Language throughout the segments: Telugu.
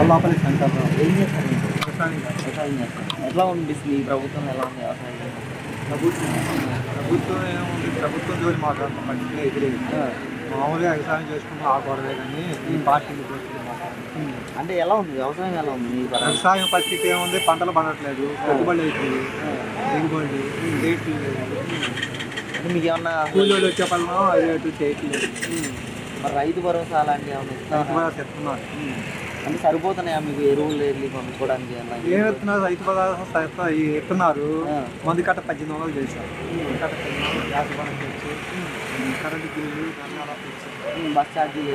కొల్లాపల్లి సెంటర్ ఏం చేస్తారు? ఎట్లా ఉంది ఈ ప్రభుత్వం? ఎలా ఉంది వ్యవసాయం? ప్రభుత్వం. ప్రభుత్వం ఏముంది? ప్రభుత్వం జోలి మాట్లాడతాం మంచిగా ఎదురు మామూలుగా వ్యవసాయం చేసుకుంటూ ఆకూడదే కానీ ఈ. ఉమ్. అంటే ఎలా ఉంది? వ్యవసాయం ఎలా ఉంది? వ్యవసాయం పరిస్థితి ఏముంది? పంటలు పండట్లేదు. పెట్టుబడులు అయిపోయి దిగుబడి రేట్లు అంటే మీకు ఏమన్నా కూలీలు వచ్చే పనులు రేటు చేయట్లేదు. మరి రైతు భరోసా అలాంటివి ఏమన్నా రైతు ఇస్తున్నారా? భరోసా. అంటే సరిపోతున్నాయా మీకు? ఎరువులు వెళ్ళి రైతు ఈ ఎత్తున్నారు. మందు కట్ట పద్దెనిమిది వందలు చేశారు. కట్ట గ్యాస్ తెచ్చి కరెంటు బిల్లు బస్ ఛార్జీలు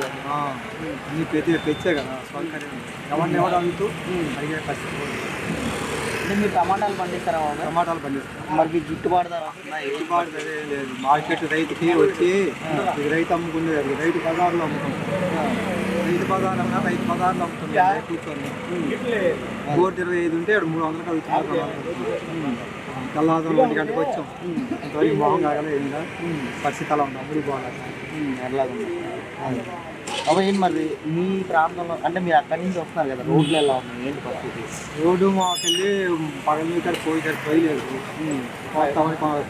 అన్ని పెద్ద తెచ్చే కదా సౌకర్యం. ఎవరిని ఎవరు అడుగుతూ అడిగే పరిస్థితి కూడా లేదు. అంటే మీరు టమాటాలు పండిస్తారా? టమాటాలు పండిస్తాం. మరి మీకు గిట్టుబాటు ధర? గిట్టుబాటు ధర లేదు. మార్కెట్ రైతుకి వచ్చి రైతు అమ్ముకునేది రైతు బజార్లో అమ్ముకుంటాం రైతు బజార్ అన్నా రైతు బజార్లో అమ్ముతుంది కూర్చొని. కోటి ఇరవై ఐదు ఉంటే మూడు వందలకు అవుతున్నారు తెల్లవారుజాము ఒంటి గంటకు వచ్చాం. ఇంతవరకు మొహం కాగలేదు పరిస్థితి అలా ఉంది. అమ్ముడు బాగాలేదు ఉమ్, ఎట్లాగుంది అది. అవ్వ ఏంటి మరి? మీ ప్రాంతంలో అంటే మీరు అక్కడి నుంచి వస్తున్నారు కదా రోడ్లు ఎలా ఉన్నాయి? ఏంటి పరిస్థితి? రోడ్డు మాకెళ్ళి పగల మీద పోయి పోయలేదు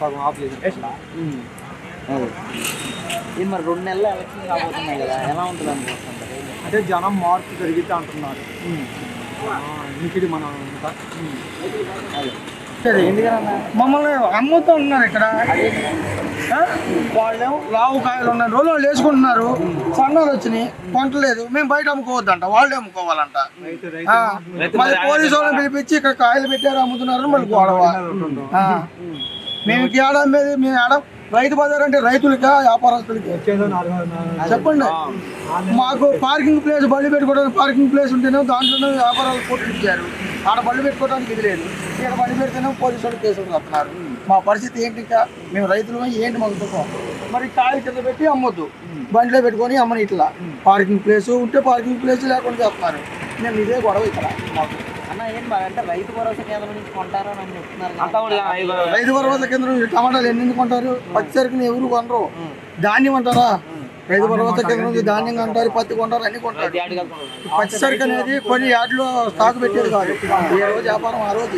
సగం ఉమ్. అదే. ఇది మరి రెండు నెలలు ఎలక్షన్ రాబోతున్నాయి కదా ఎలా ఉంటుంది అనుకుంటున్నారు అంటే జనం మార్పు జరిగితే అంటున్నారు. ఇంకిడి మనం మమ్మల్ని అమ్ముతూ ఉన్నారు ఇక్కడ. ఆ? వాళ్ళేమో లావు కాయలు ఉన్న రోజులు వాళ్ళు వేసుకుంటున్నారు. సన్నాలు వచ్చినాయి కొంటలేదు మేము బయట అమ్ముకోవద్దంట వాళ్ళే అమ్ముకోవాలంట. మళ్ళీ పోలీసు వాళ్ళని పిలిపించి ఇక్కడ కాయలు పెట్టారు అమ్ముతున్నారు మళ్ళీ గొడవ. మేము ఇంక ఏడ అమ్మేది? మేము ఏడ రైతు బజార్ అంటే రైతులకా వ్యాపారస్తులకి? చెప్పండి. మాకు పార్కింగ్ ప్లేస్ బళ్ళు పెట్టుకోవడానికి పార్కింగ్ ప్లేస్ ఉంటేనే దాంట్లోనే వ్యాపారాలు కోట్లు ఇచ్చారు ఆడ బళ్ళు పెట్టుకోవడానికి ఇది లేదు. ఇక్కడ బళ్ళు పెడితేనే పోలీసు వాళ్ళు కేసులు కడుతున్నారు. మా పరిస్థితి ఏంటి ఇంకా? మేము రైతులు ఏంటి మాకు దుఃఖం? మరి కాయలు కింద పెట్టి అమ్మొద్దు. బండిలో పెట్టుకొని అమ్మని ఇట్లా. పార్కింగ్ ప్లేస్ ఉంటే పార్కింగ్ ప్లేస్ లేకుండా చేస్తున్నారు. మేము ఇదే గొడవ ఇక్కడ. మాకు ఏంటి మరి అంటే రైతు భరోసా కేంద్రం నుంచి కొంటారు అని చెప్తున్నారు కదా. రైతు భరోసా కేంద్రం ఈ టమాటాలు ఎన్ని కొంటారు? పచ్చి సరుకుని ఎవరు కొనరు. ధాన్యం అంటారా? రైతు భరోసా కేంద్రం నుంచి ధాన్యం కొంటారు పత్తి కొంటారు అన్ని కొంటారు. పచ్చి సరుకు అనేది కొన్ని యాడ్లో స్టాక్ పెట్టేది కాదు. ఏ రోజు వ్యాపారం ఆ రోజు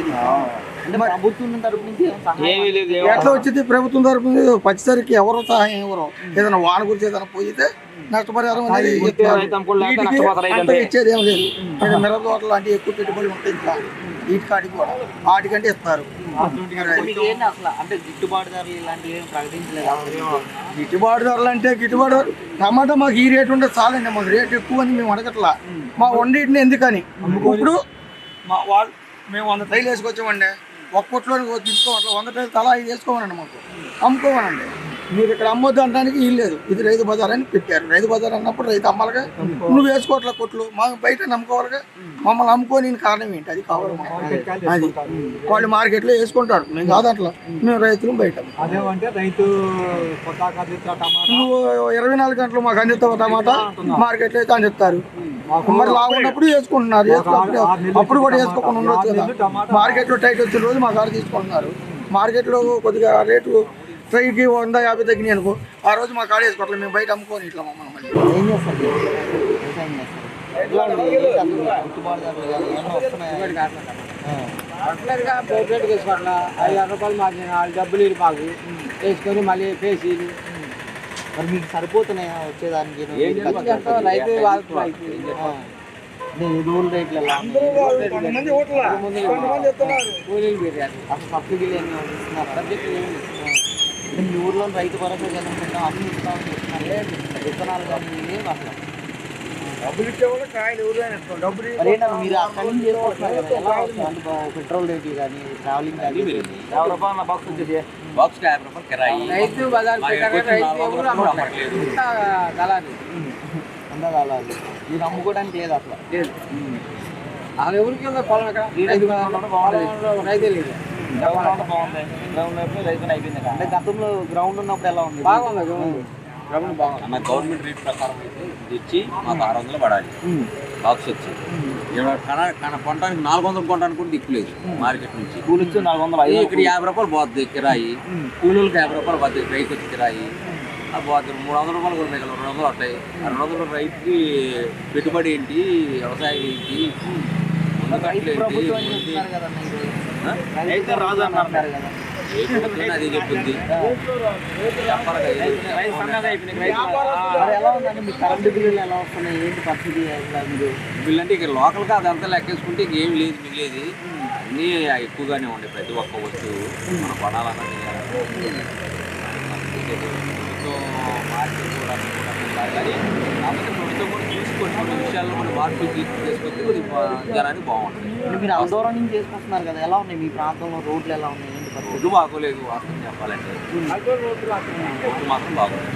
ఎట్లా వచ్చింది? ప్రభుత్వం తరపు నుంచి పచ్చి సరుకు ఎవరు సహాయం ఎవరు ఏదైనా వాన గురించి ఏదైనా పోయితే నష్టపరిహారం అనేది అంత ఇచ్చేది ఏం లేదు. మిరప తోటలు లాంటి ఎక్కువ పెట్టుబడి ఉంటాయి ఇంకా. వీటి కాడికి కూడా. వాటికంటే ఇస్తారు. అంటే అంటే గిట్టుబాటు ధరలు అంటే గిట్టుబాటు టమాటా మాకు ఈ రేటు ఉంటే చాలండి. మాకు రేటు ఎక్కువ అని మేము అడగట్లా. మా వండిటిని ఎందుకని? ఇప్పుడు మా వాళ్ళు మేము వంద టైలు వేసుకొచ్చామండి. ఒక్క కొట్లో తీసుకోవాలి వంద టైలు తలా ఐదు వేసుకోమనండి మాకు. అమ్ముకోమనండి. మీరు ఇక్కడ అమ్మొద్దు అనడానికి వీలు లేదు. ఇది రైతు బజార్ అని పెట్టారు. రైతు బజార్ అన్నప్పుడు రైతు అమ్మాలిగా నువ్వు వేసుకోవట్లే కొట్లు. మాకు బయట నమ్ముకోవాలిగా. మమ్మల్ని అమ్ముకోని కారణం ఏంటి? అది కావాలి. అది. వాళ్ళు మార్కెట్లో వేసుకుంటారు. మేము కాదంట్లా మేము. రైతులు బయట. నువ్వు ఇరవై నాలుగు గంటలు మాకు అందిస్తావు టమాటా? మార్కెట్లో అయితే అందిస్తారు. మరి లావు ఉన్నప్పుడు వేసుకుంటున్నారు అప్పుడు కూడా వేసుకోకుండా ఉండొచ్చు కదా. మార్కెట్లో టైట్ వచ్చిన రోజు మా కాడ తీసుకుంటున్నారు. మార్కెట్లో కొద్దిగా రేటు ట్రైకి వంద యాభై తగ్గినాయి అనుకో ఆ రోజు మా కాడ వేసుకోవట్లేదు మేము బయట అమ్ముకొని ఇట్లా మమ్మల్ని మళ్ళీ. ఏం చేస్తారు? వ్యవసాయం చేస్తారు. అట్లగా పోటీ వేసుకోవట్లా ఐదు రూపాయలు మాకు నాలుగు డబ్బులు ఇవ్వు మాకు వేసుకొని మళ్ళీ పేసి మరి మీకు సరిపోతున్నాయా వచ్చేదానికి? రైతు వాళ్ళకి రైతు. రేట్లు కూలీలు పెరిగారు అసలు సబ్సిడీలు ఏమి సబ్జెక్టులు ఏమి మీ ఊర్లో రైతు భరోసా అన్ని ఇస్తామని చెప్తున్నారు విత్తనాలు కానీ ఏం అసలు డబ్బులు ఇచ్చే వాళ్ళు కాయలు ఎవరైనా ఇస్తారు. డబ్బులు మరి ఏంటన్నా మీరు అక్కడి నుంచి చేసుకుంటున్నారు కదా ఎలా వస్తుంది అంటే బా- పెట్రోల్ రేట్లు కానీ ట్రావెలింగ్ కానీ యాభై రూపాయల బాక్స్ వచ్చేసి బాక్స్ యాభై రూపాయలు కిరాయి. రైతు బజార్ దళాలు. ఇది అమ్ముకోవడానికి లేదు అసలు. లేదు. అసలు ఎవరికి ఉందో పొలం రైతే లేదు. గ్రౌండ్ బాగుంది. గ్రౌండ్ అయిపోయింది అంటే గతంలో గ్రౌండ్ ఉన్నప్పుడు ఎలా ఉంది? బాగుంది గ్రౌండ్ గ్రౌండ్ బాగుంది. అన్న గవర్నమెంట్ రేట్ ప్రకారం అయితే ఇచ్చి మాకు ఆరు వందలు పడాలి. బాక్స్ వచ్చి. కన కన కొనడానికి నాలుగు వందలు కొనడానికి కూడా దిక్కులేదు మార్కెట్ నుంచి. కూలి ఇచ్చి నాలుగు వందలు ఇక్కడ యాభై రూపాయలు పోతుంది కిరాయి. కూలీలకు యాభై రూపాయలు పోతుంది రైతు వచ్చి కిరాయి. పోతుంది మూడు వందల రూపాయలు కూడా మిగలవు రెండు వందలు వస్తాయి. ఆ రెండు వందల రైతుకి పెట్టుబడి ఏంటి? వ్యవసాయం ఏంటి? ప్రభుత్వం రైతు రాజు అన్నారు. కదా అదే లోకల్గా అదంతా లెక్కేసుకుంటే ఇంకేం లేదు మిగిలేదు. అన్నీ ఎక్కువగానే ఉండే ప్రతి ఒక్క వస్తువు. మనం కొనాలన్నా చేయాలన్నా. ప్రభుత్వం మార్కెట్ కూడా అనుకుంటున్నారు కానీ కాకపోతే ప్రభుత్వం కూడా చూసుకొని కొన్ని విషయాల్లో కొన్ని మార్పులు తీసుకొస్తే కొద్దిగా జనానికి బాగుంటుంది. అంటే మీరు నుంచి కదా ఎలా ఉన్నాయి మీ ప్రాంతంలో రోడ్లు ఎలా ఉన్నాయి రోడ్డు బాగోలేదు వాస్తవం చెప్పాలంటే. రోడ్డు మాత్రం బాగోలేదు.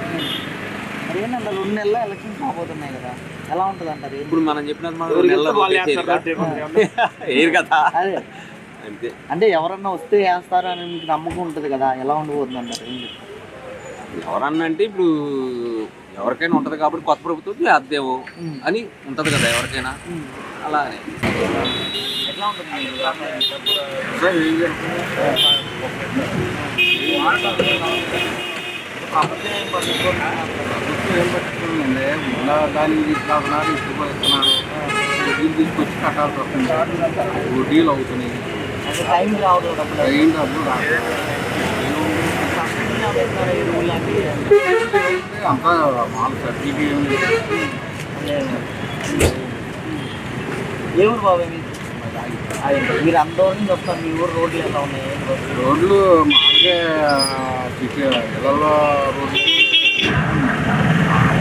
మరి ఏంటంటే రెండు నెలల్లో ఎలక్షన్స్ రాబోతున్నాయి కదా ఎలా ఉంటుంది అంటారు? ఇప్పుడు మనం చెప్పినది మనం వేయరు కదా? అదే. అంతే. అంటే ఎవరన్నా వస్తే వేస్తారు అని మీకు నమ్మకం ఉంటుంది కదా ఎలా ఉండబోతుంది అంటారు? ఎవరన్నా అంటే ఇప్పుడు ఎవరికైనా ఉంటది కాబట్టి కొత్త ప్రభుత్వం ఉమ్. అని ఉంటది కదా ఎవరికైనా. అలా తీసుకున్నారు వడ్డీలు తీసుకొచ్చి కట్టాల్సి వస్తుంది వడ్డీలు అవుతున్నాయి టైం రావడం డబ్బులు రాదు సబ్సిడీ వేస్తున్నారు ఎరువులు లాంటివి అంతా మామూలు ఏం లేదు ఏ ఊరు బాబాయ్ మీరు అదే మీరు అందరూ నుంచి వస్తారు మీ ఊరు రోడ్లు ఎలా ఉన్నాయి? రోడ్లు మామూలుగా ఇళ్ళల్లో రోడ్లు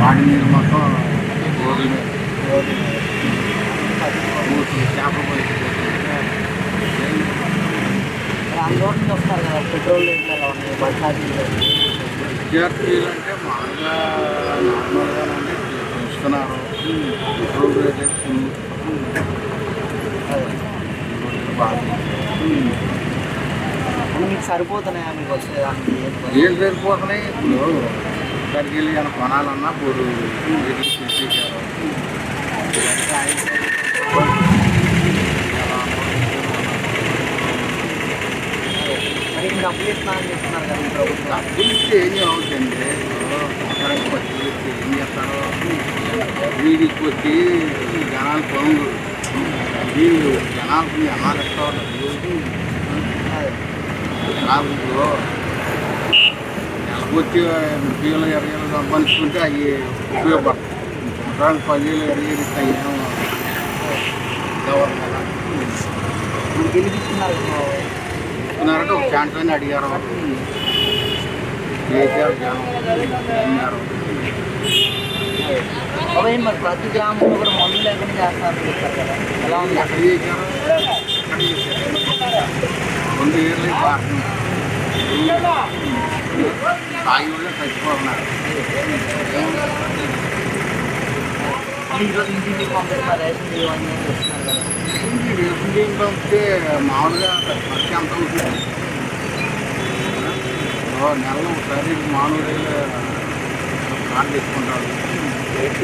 వాడి నీరు మొత్తం రోడ్ల మీద చేపలు పోతుంది మరి అందరూ నుంచి వస్తారు కదా పెట్రోల్ విద్యార్థులు అంటే మామూలుగా పెట్రోల్ రేట్ అని మీకు సరిపోతున్నాయా మీకు వచ్చేదానికి? ఏం సరిపోతున్నాయి? ఇప్పుడు ఇక్కడికి వెళ్ళి ఏమైనా కొనాలన్నా ఇప్పుడు ఇంక డబ్బులు ఇస్తున్నా అని చెప్తున్నారు కదా ప్రభుత్వం. డబ్బులు ఇస్తే ఏం అవుతుంది పట్టుకులు ఇస్తే ఏం చేస్తారో వీడికి వచ్చి జనాలు పొంగు వీళ్ళు జనాలకు. జనాలు నెలకు వచ్చి ముప్పై వేలు ఇరవై వేలు సంపాదించుకుంటే అవి ఉపయోగపడతాయి. సంవత్సరానికి పదివేలు ఇరవై వేలు ఇస్తాయి గవర్నమెంట్ గెలిపిస్తున్నారు ఇస్తున్నారంటే ఒక అని అడిగారు. చేశారు జనం అన్నారు. మరి ప్రతి గ్రామంలో కూడా మందు లేకుండా కదా. ఎలా ఉంది? ఎక్కడ చేశారు? ఎక్కడ చేశారు? తాగి చచ్చిపోతున్నారు. ఈరోజు ఇంటింటికి కదా. పంపితే మామూలుగా ఖర్చు ఎంత అవుతుంది? నెలలో ఒకసారి మామూలు కార్డు తీసుకుంటారు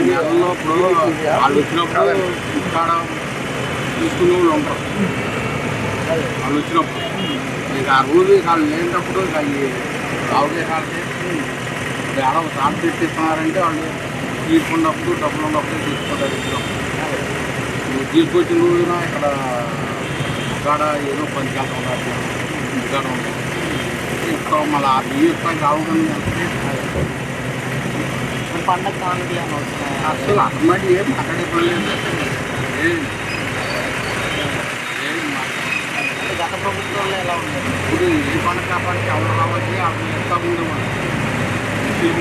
నెలలో ఇప్పుడు వాళ్ళు వచ్చినప్పుడు ఇక్కడ తీసుకునే వాళ్ళు ఉంటారు. వాళ్ళు వచ్చినప్పుడు. ఇక ఆ రోజు వాళ్ళు లేనప్పుడు ఇక అవి ఆవుకే కాళ్ళకి కార్డు తెచ్చిస్తున్నారంటే వాళ్ళు తీసుకున్నప్పుడు డబ్బులు ఉన్నప్పుడు తీసుకుంటారు ఇచ్చినప్పుడు నువ్వు తీసుకొచ్చిన రోజున ఇక్కడ ఇక్కడ ఏదో పని చేస్తాం ఇక్కడ ఇస్తాం మళ్ళీ ఆ బియ్యం ఇస్తాం మరి పండగ కానుకలు వస్తున్నాయా అసలు అమ్మడి ఏం మాట్లాడే పని లేదు ఏం గత ప్రభుత్వంలో ఎలా ఉండేది? ఇప్పుడు ఏ పండుగ కాపాడికి ఎవరు రావచ్చు అప్పుడు ఎంత ముందు ముస్లిం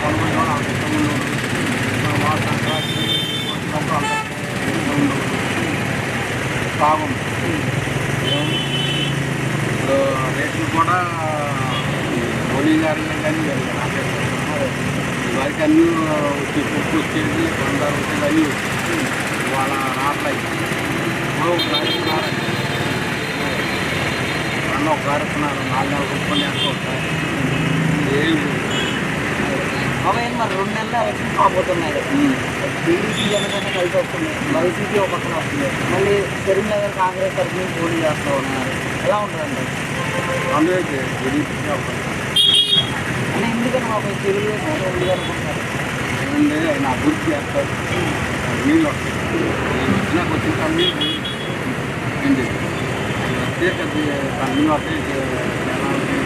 పండుగ వాళ్ళు అంత ఇష్టం ఉండదు వాళ్ళ సంక్రాంతి వచ్చినప్పుడు అంత ఇష్టం ఉండదు బాగుంది ఇప్పుడు రేట్లు కూడా హోలీ గారి కానీ వారికి అన్నీ వచ్చి పుట్టు వచ్చేది అన్నీ వాళ్ళ రాట్లయి ఒక కార్యక్రమాలు అన్న ఒక కార్యక్రమాలు నాలుగు నెలలు కుట్టుకొని వస్తాయి ఏం బాబాయ్ మరి రెండు నెలలు ఎలక్షన్ కాబోతున్నాయి. టీడీపీ జనసేన కలిసి వస్తుంది. వైసీపీ ఒక పక్కన వస్తుంది. మళ్ళీ కరీంనగర్ కాంగ్రెస్ తరఫు నుంచి పోటీ చేస్తూ ఉన్నారు. ఎలా ఉంటుందండి? అందుకే టీడీపీ అంటే ఎందుకని బాబాయ్ తెలుగుదేశం ఎందుకు అనుకుంటున్నారు ఏమంటే నా గుర్తు చేస్తారు నీళ్ళు వస్తాయి నాకు వచ్చిన కాడ నీళ్ళు ఏంటి వస్తే కొద్ది దాని నీళ్ళు వస్తే జనాలకి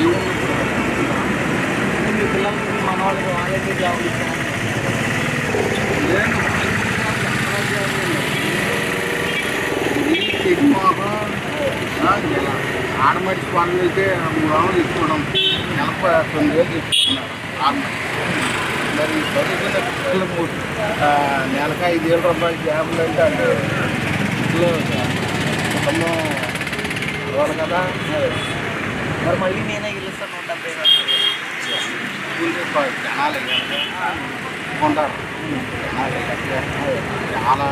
ఏముంది మీ పిల్లలకి మీ మనవాళ్ళకి వాళ్ళకి జాబులు ఇచ్చారు ఆడమడిచి పనులు అయితే మూడు వందలు తీసుకోవడం నెలకు తొమ్మిది వేలు తీసుకుంటున్నారు ఆడమడి మరి చదువుకున్న పిల్లలకు మూడు నెలకు ఐదు వేల రూపాయలు జాబులు అంటే అంటే ఇంట్లో కుటుంబం ఇవ్వాలి కదా. మరి మళ్ళీ నేనే గెలుస్తాను నూట డెబ్బై జనాలు ఉంటారు జనాలు చాలా